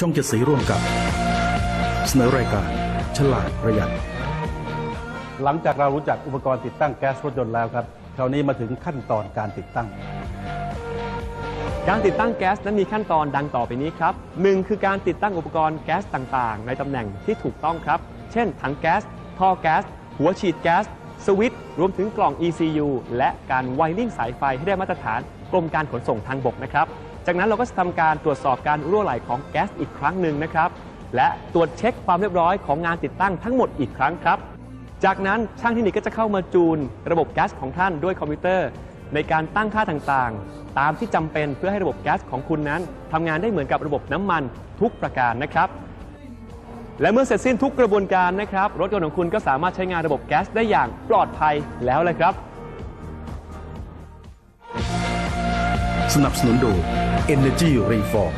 ช่องเจ็ดสีร่วมกับ เสนอรายการฉลาดประหยัด หลังจากเรารู้จักอุปกรณ์ติดตั้งแก๊สรถยนต์แล้วครับ คราวนี้มาถึงขั้นตอนการติดตั้ง การติดตั้งแก๊สนั้นมีขั้นตอนดังต่อไปนี้ครับหนึ่งคือการติดตั้งอุปกรณ์แก๊สต่างๆ ในตำแหน่งที่ถูกต้องครับ เช่น ถังแก๊ส ท่อแก๊ส หัวฉีดแก๊ส สวิตช์ รวมถึงกล่อง ECU และการไวริ่งสายไฟให้ได้มาตรฐานกรมการขนส่งทางบกนะครับ จากนั้นเราก็จะทำการตรวจสอบการรั่วไหลของแก๊สอีกครั้งหนึ่งนะครับ และตรวจเช็คความเรียบร้อยของงานติดตั้งทั้งหมดอีกครั้งครับ จากนั้นช่างเทคนิคก็จะเข้ามาจูน ระบบแก๊สของท่านด้วยคอมพิวเตอร์ ในการตั้งค่าต่างๆ ตามที่จำเป็นเพื่อให้ระบบแก๊สของคุณนั้นทำงานได้เหมือนกับระบบน้ำมันทุกประการนะครับ และเมื่อเสร็จสิ้นทุกกระบวนการนะครับ รถยนต์ของคุณก็สามารถใช้งานระบบแก๊สได้อย่างปลอดภัยแล้วเลยครับ สนับสนุนโดย Energy Reform